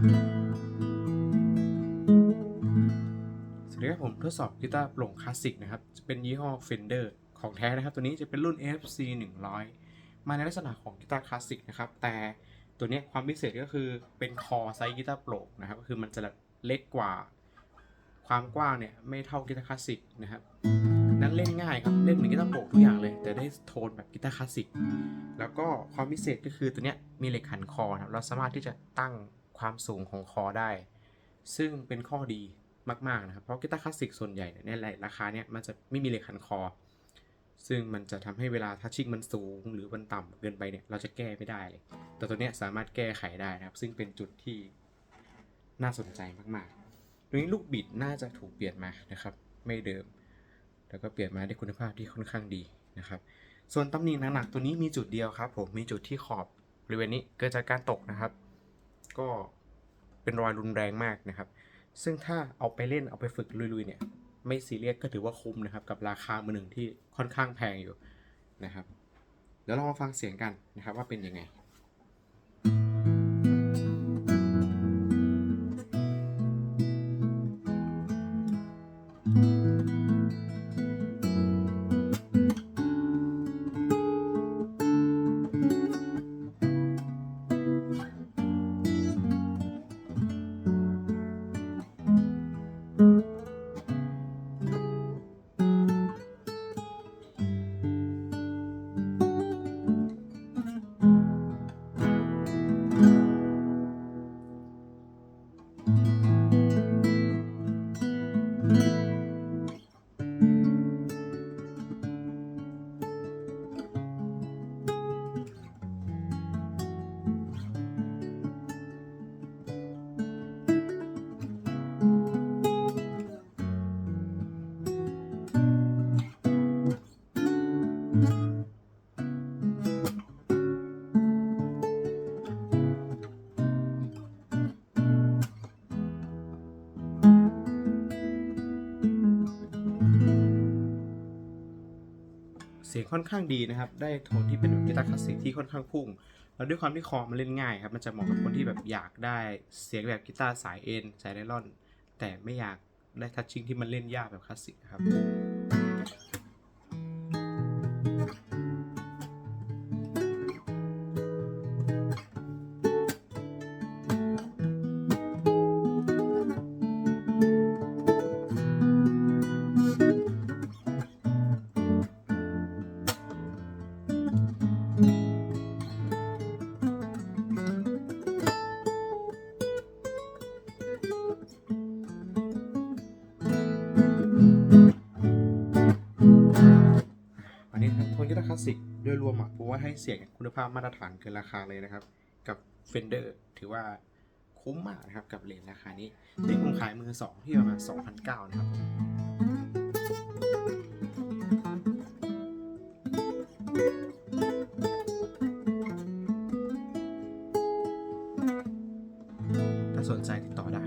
สวัสดีครับผมทดสอบกีตาร์โปร่งคลาสสิกนะครับ จะเป็นยี่ห้อ Fender ของแท้นะครับ ตัวนี้จะเป็นรุ่น FC 100 มาในลักษณะของกีตาร์คลาสสิกนะครับ แต่ตัวนี้ความพิเศษก็คือเป็นคอไซส์กีตาร์โปร่งนะครับ ก็คือมันจะเล็กกว่า ความกว้างเนี่ยไม่เท่ากีตาร์คลาสสิกนะครับนั้นเล่นง่ายครับ เล่นเหมือนกีตาร์โปร่งทุกอย่างเลย แต่ได้โทนแบบกีตาร์คลาสสิก แล้วก็ความพิเศษก็คือตัวนี้มีเหล็กหันคอครับเราสามารถที่จะตั้ง ความสูงของคอได้ ซึ่งเป็นข้อดีมากๆนะครับ เพราะกีตาร์คลาสสิกส่วนใหญ่เนี่ยในราคาเนี้ยมันจะไม่มีเลขันคอ ซึ่งมันจะทำให้เวลาทัชชิ่งมันสูงหรือมันต่ำเกินไปเนี่ยเราจะแก้ไม่ได้เลย แต่ตัวเนี้ยสามารถแก้ไขได้นะครับ ซึ่งเป็นจุดที่น่าสนใจมากๆตรงนี้ลูกบิดน่าจะถูกเปลี่ยนมานะครับ ไม่เดิม แล้วก็เปลี่ยนมาได้คุณภาพที่ค่อนข้างดีนะครับ ส่วนตำหนิหนักๆตัวนี้มีจุดเดียวครับ ผมมีจุดที่ขอบบริเวณนี้เกิดจากการตกนะครับ ก็เป็นรอยรุนแรงมากนะครับ ซึ่งถ้าเอาไปเล่นเอาไปฝึกลุยๆเนี่ยไม่ซีเรียสก็ถือว่าคุ้มนะครับ กับราคามือหนึ่งที่ค่อนข้างแพงอยู่นะครับ เดี๋ยวเรามาฟังเสียงกันนะครับว่าเป็นยังไง เสียงค่อนข้างดีนะครับ ได้โทนที่เป็นกีตาร์คลาสสิกที่ค่อนข้างพุ่ง แล้วด้วยความที่คอมันเล่นง่ายครับ มันจะเหมาะกับคนที่แบบอยากได้เสียงแบบกีตาร์สายเอ็นสายไนลอน แต่ไม่อยากได้ทัชชิ่งที่มันเล่นยากแบบคลาสสิกครับ n g ก i t a r Classic โดยรวมอะผมว่าให้เสียงคุณภาพมาตรฐานเกินราคาเลยนะครับ กับเฟนเดอร์ถือว่าคุ้มมากนะครับ กับเลนราคานี้ที่ผมขายมือสองที่ประมาณ2,009นะครับถ้าสนใจติดต่อได้